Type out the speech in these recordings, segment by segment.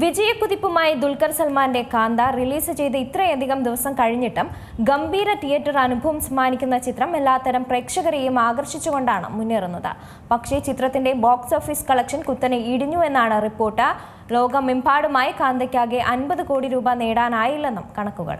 വിജയക്കുതിപ്പുമായി ദുൽഖർ സൽമാന്റെ കാന്ത റിലീസ് ചെയ്ത് ഇത്രയധികം ദിവസം കഴിഞ്ഞിട്ടും ഗംഭീര തിയേറ്റർ അനുഭവം സമ്മാനിക്കുന്ന ചിത്രം എല്ലാത്തരം പ്രേക്ഷകരെയും ആകർഷിച്ചുകൊണ്ടാണ് മുന്നേറുന്നത്. പക്ഷേ ചിത്രത്തിന്റെ ബോക്സ് ഓഫീസ് കളക്ഷൻ കുത്തനെ ഇടിഞ്ഞു എന്നാണ് റിപ്പോർട്ട്. ലോകമെമ്പാടുമായി കാന്തയ്ക്കാകെ അൻപത് കോടി രൂപ നേടാനായില്ലെന്നും കണക്കുകൾ.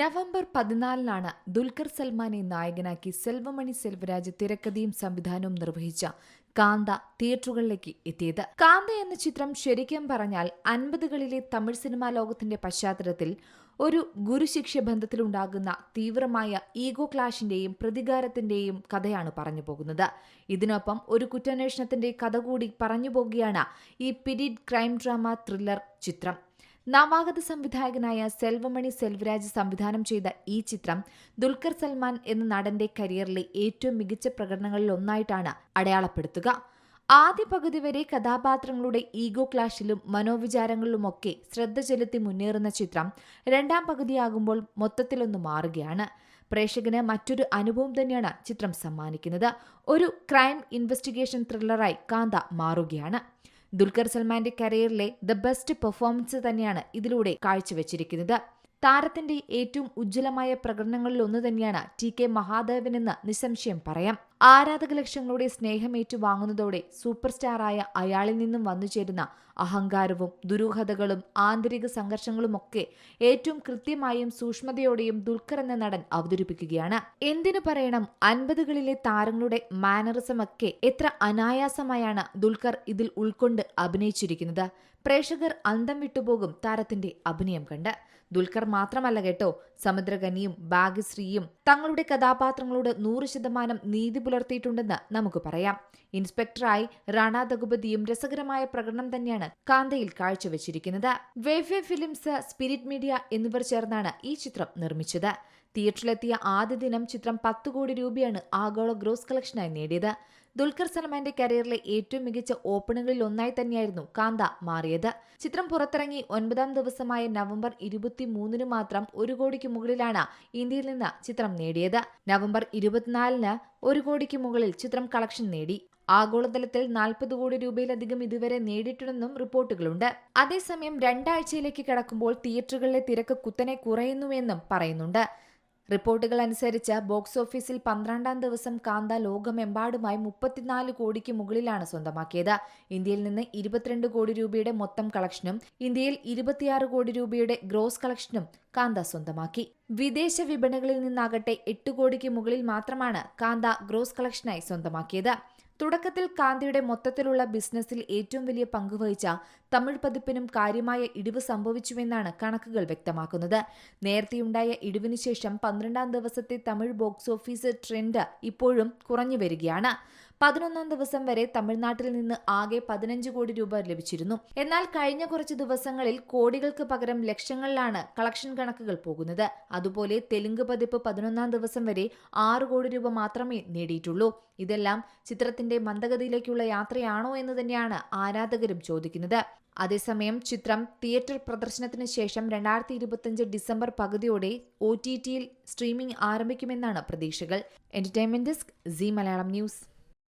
നവംബർ പതിനാലിനാണ് ദുൽഖർ സൽമാനെ നായകനാക്കി സെൽവമണി സെൽവരാജ് തിരക്കഥയും സംവിധാനവും നിർവഹിച്ച കാന്ത തിയേറ്ററുകളിലേക്ക് എത്തിയത്. കാന്ത എന്ന ചിത്രം ശരിക്കും പറഞ്ഞാൽ അൻപതുകളിലെ തമിഴ് സിനിമാ ലോകത്തിന്റെ പശ്ചാത്തലത്തിൽ ഒരു ഗുരുശിക്ഷ ബന്ധത്തിലുണ്ടാകുന്ന തീവ്രമായ ഈഗോ ക്ലാഷിന്റെയും പ്രതികാരത്തിന്റെയും കഥയാണ് പറഞ്ഞു പോകുന്നത്. ഇതിനൊപ്പം ഒരു കുറ്റാന്വേഷണത്തിന്റെ കഥ കൂടി പറഞ്ഞു പോകുകയാണ് ഈ പിരീഡ് ക്രൈം ഡ്രാമ ത്രില്ലർ ചിത്രം. നവാഗത സംവിധായകനായ സെൽവമണി സെൽവരാജ് സംവിധാനം ചെയ്ത ഈ ചിത്രം ദുൽഖർ സൽമാൻ എന്ന നടന്റെ കരിയറിലെ ഏറ്റവും മികച്ച പ്രകടനങ്ങളിൽ ഒന്നായിട്ടാണ് അടയാളപ്പെടുത്തുക. ആദ്യ പകുതി വരെ കഥാപാത്രങ്ങളുടെ ഈഗോ ക്ലാഷിലും മനോവിചാരങ്ങളിലുമൊക്കെ ശ്രദ്ധ ചെലുത്തി മുന്നേറുന്ന ചിത്രം രണ്ടാം പകുതിയാകുമ്പോൾ മൊത്തത്തിലൊന്ന് മാറുകയാണ്. പ്രേക്ഷകന് മറ്റൊരു അനുഭവം തന്നെയാണ് ചിത്രം സമ്മാനിക്കുന്നത്. ഒരു ക്രൈം ഇൻവെസ്റ്റിഗേഷൻ ത്രില്ലറായി കാന്ത മാറുകയാണ്. ദുൽഖർ സൽമാന്റെ കരിയറിലെ ദ ബെസ്റ്റ് പെർഫോമൻസ് തന്നെയാണ് ഇതിലൂടെ കാഴ്ചവെച്ചിരിക്കുന്നത്. താരത്തിന്റെ ഏറ്റവും ഉജ്ജ്വലമായ പ്രകടനങ്ങളിൽ ഒന്ന് തന്നെയാണ് ടി കെ മഹാദേവനെന്ന് നിസ്സംശയം പറയാം. ആരാധക ലക്ഷ്യങ്ങളുടെ സ്നേഹം ഏറ്റുവാങ്ങുന്നതോടെ സൂപ്പർ സ്റ്റാറായ അയാളിൽ നിന്നും വന്നുചേരുന്ന അഹങ്കാരവും ദുരൂഹതകളും ആന്തരിക സംഘർഷങ്ങളുമൊക്കെ ഏറ്റവും കൃത്യമായും സൂക്ഷ്മതയോടെയും ദുൽഖർ എന്ന നടൻ അവതരിപ്പിക്കുകയാണ്. എന്തിനു പറയണം? അൻപതുകളിലെ താരങ്ങളുടെ മാനറിസമൊക്കെ എത്ര അനായാസമായാണ് ദുൽഖർ ഇതിൽ ഉൾക്കൊണ്ട് അഭിനയിച്ചിരിക്കുന്നത്. പ്രേക്ഷകർ അന്തം വിട്ടുപോകും താരത്തിന്റെ അഭിനയം കണ്ട്. ദുൽഖർ മാത്രമല്ല കേട്ടോ സമുദ്രകനിയും ഭാഗ്യശ്രീയും തങ്ങളുടെ കഥാപാത്രങ്ങളോട് നൂറ് ശതമാനം നീതി പുലർത്തിയിട്ടുണ്ടെന്ന് നമുക്ക് പറയാം. ഇൻസ്പെക്ടറായി റാണ ദഗുപതിയും രസകരമായ പ്രകടനം തന്നെയാണ് കാന്തയിൽ കാഴ്ചവെച്ചിരിക്കുന്നത്. വേവെ ഫിലിംസ് സ്പിരിറ്റ് മീഡിയ എന്നിവർ ചേർന്നാണ് ഈ ചിത്രം നിർമ്മിച്ചത്. തിയേറ്ററിലെത്തിയ ആദ്യ ദിനം ചിത്രം പത്ത് കോടി രൂപയാണ് ആഗോള ഗ്രോസ് കളക്ഷനായി നേടിയത്. ദുൽഖർ സൽമാന്റെ കരിയറിലെ ഏറ്റവും മികച്ച ഓപ്പണുകളിൽ ഒന്നായി തന്നെയായിരുന്നു കാന്ത മാറിയത്. ചിത്രം പുറത്തിറങ്ങി ഒൻപതാം ദിവസമായ നവംബർ ഇരുപത്തിമൂന്നിന് മാത്രം ഒരു കോടിക്ക് മുകളിലാണ് ഇന്ത്യയിൽ നിന്ന് ചിത്രം നേടിയത്. നവംബർ ഇരുപത്തിനാലിന് ഒരു കോടിക്ക് മുകളിൽ ചിത്രം കളക്ഷൻ നേടി. ആഗോളതലത്തിൽ നാൽപ്പത് കോടി രൂപയിലധികം ഇതുവരെ നേടിയിട്ടുണ്ടെന്നും റിപ്പോർട്ടുകളുണ്ട്. അതേസമയം രണ്ടാഴ്ചയിലേക്ക് കടക്കുമ്പോൾ തിയേറ്ററുകളിലെ തിരക്ക് കുത്തനെ കുറയുന്നുവെന്നും പറയുന്നുണ്ട്. റിപ്പോർട്ടുകൾ അനുസരിച്ച് ബോക്സ് ഓഫീസിൽ പന്ത്രണ്ടാം ദിവസം കാന്ത ലോകമെമ്പാടുമായി മുപ്പത്തിനാല് കോടിക്ക് മുകളിലാണ് സ്വന്തമാക്കിയത്. ഇന്ത്യയിൽ നിന്ന് ഇരുപത്തിരണ്ട് കോടി രൂപയുടെ മൊത്തം കളക്ഷനും ഇന്ത്യയിൽ ഇരുപത്തിയാറ് കോടി രൂപയുടെ ഗ്രോസ് കളക്ഷനും കാന്ത സ്വന്തമാക്കി. വിദേശ വിപണികളിൽ നിന്നാകട്ടെ എട്ട് കോടിക്ക് മുകളിൽ മാത്രമാണ് കാന്ത ഗ്രോസ് കളക്ഷനായി സ്വന്തമാക്കിയത്. തുടക്കത്തിൽ കാന്തിയുടെ മൊത്തത്തിലുള്ള ബിസിനസ്സിൽ ഏറ്റവും വലിയ പങ്കുവഹിച്ച തമിഴ് പതിപ്പിനും കാര്യമായ ഇടിവ് സംഭവിച്ചുവെന്നാണ് കണക്കുകൾ വ്യക്തമാക്കുന്നത്. നേരത്തെയുണ്ടായ ഇടിവിനു ശേഷം പന്ത്രണ്ടാം ദിവസത്തെ തമിഴ് ബോക്സ് ഓഫീസ് ട്രെൻഡ് ഇപ്പോഴും കുറഞ്ഞു വരികയാണ്. പതിനൊന്നാം ദിവസം വരെ തമിഴ്നാട്ടിൽ നിന്ന് ആകെ പതിനഞ്ച് കോടി രൂപ ലഭിച്ചിരുന്നു. എന്നാൽ കഴിഞ്ഞ കുറച്ച് ദിവസങ്ങളിൽ കോടികൾക്ക് പകരം ലക്ഷങ്ങളിലാണ് കളക്ഷൻ കണക്കുകൾ പോകുന്നത്. അതുപോലെ തെലുങ്ക് പതിപ്പ് പതിനൊന്നാം ദിവസം വരെ ആറ് കോടി രൂപ മാത്രമേ നേടിയിട്ടുള്ളൂ. ഇതെല്ലാം ചിത്രത്തിന്റെ മന്ദഗതിയിലേക്കുള്ള യാത്രയാണോ എന്ന് തന്നെയാണ് ആരാധകരും ചോദിക്കുന്നത്. അതേസമയം ചിത്രം തിയേറ്റർ പ്രദർശനത്തിന് ശേഷം രണ്ടായിരത്തി ഇരുപത്തിയഞ്ച് ഡിസംബർ പകുതിയോടെ ഒ ടി ടിയിൽ സ്ട്രീമിംഗ് ആരംഭിക്കുമെന്നാണ് പ്രതീക്ഷകൾ. Entertainment desk Zee Malayalam news.